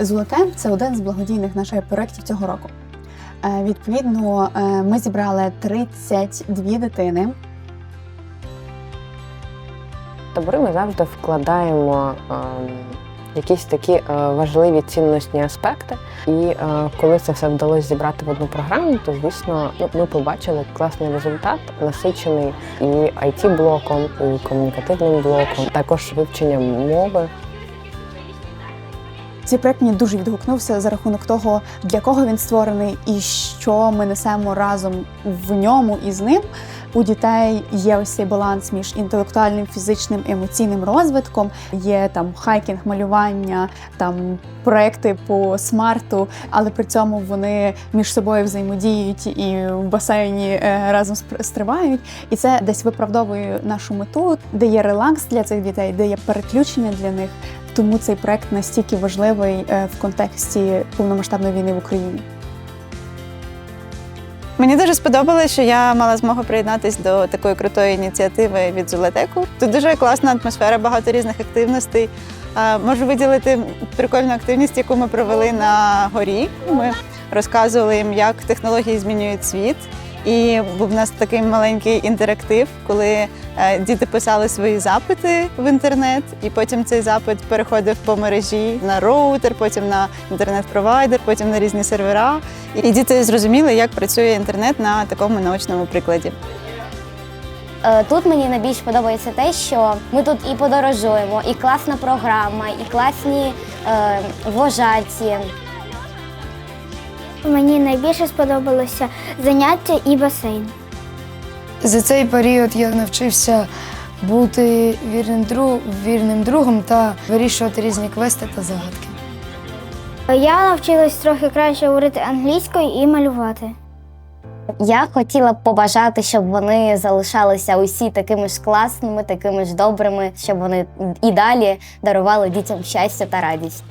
Золоте це один з благодійних наших проєктів цього року. Е, Відповідно, е, ми зібрали 32 дитини. табори ми завжди вкладаємо ем, якісь такі е, важливі цінностні аспекти. І е, коли це все вдалося зібрати в одну програму, то звісно ну, ми побачили класний результат, насичений і it блоком і комунікативним блоком, також вивченням мови. Цей проект мені дуже відгукнувся за рахунок того, для кого він створений і що ми несемо разом в ньому і з ним. У дітей є ось цей баланс між інтелектуальним, фізичним, емоційним розвитком. Є там хайкінг, малювання, там проекти по смарту, але при цьому вони між собою взаємодіють і в басейні е, разом стрибають. І це десь виправдовує нашу мету, де є релакс для цих дітей, де є переключення для них. Тому цей проект настільки важливий е, в контексті повномасштабної війни в Україні. Мені дуже сподобалося, що я мала змогу приєднатися до такої крутої ініціативи від Золотеку. Тут дуже класна атмосфера, багато різних активностей. Можу виділити прикольну активність, яку ми провели на горі. Ми розказували їм, як технології змінюють світ. І був у нас такий маленький інтерактив, коли е, діти писали свої запити в інтернет, і потім цей запит переходив по мережі на роутер, потім на інтернет-провайдер, потім на різні сервера. І діти зрозуміли, як працює інтернет на такому наочному прикладі. Е, Тут мені найбільш подобається те, що ми тут і подорожуємо, і класна програма, і класні е, вожаті. Мені найбільше сподобалося заняття і басейн. За цей період я навчився бути вірним, друг, вірним другом та вирішувати різні квести та загадки. Я навчилась трохи краще говорити англійською і малювати. Я хотіла б побажати, щоб вони залишалися усі такими ж класними, такими ж добрими, щоб вони і далі дарували дітям щастя та радість.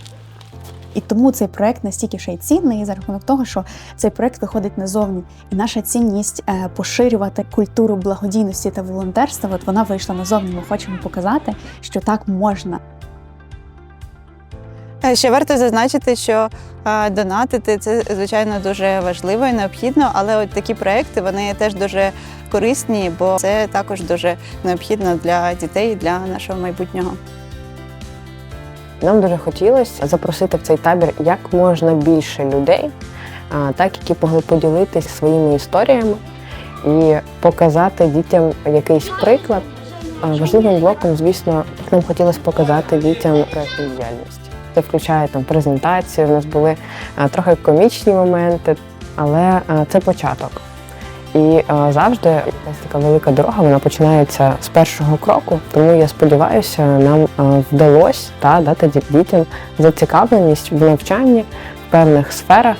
І тому цей проект настільки ще й цінний за рахунок того, що цей проект виходить назовні. І наша цінність е, поширювати культуру благодійності та волонтерства. От вона вийшла назовні. Ми хочемо показати, що так можна. Е, Ще варто зазначити, що е, донатити це звичайно дуже важливо і необхідно, але от такі проекти вони теж дуже корисні, бо це також дуже необхідно для дітей і для нашого майбутнього. Нам дуже хотілося запросити в цей табір як можна більше людей, так які могли поділитися своїми історіями і показати дітям якийсь приклад. Важливим блоком, звісно, нам хотілося показати дітям діяльність. Це включає там презентацію. У нас були трохи комічні моменти, але це початок. І а, завжди якась така велика дорога вона починається з першого кроку. Тому я сподіваюся, нам а, вдалося та дати дітям зацікавленість в навчанні в певних сферах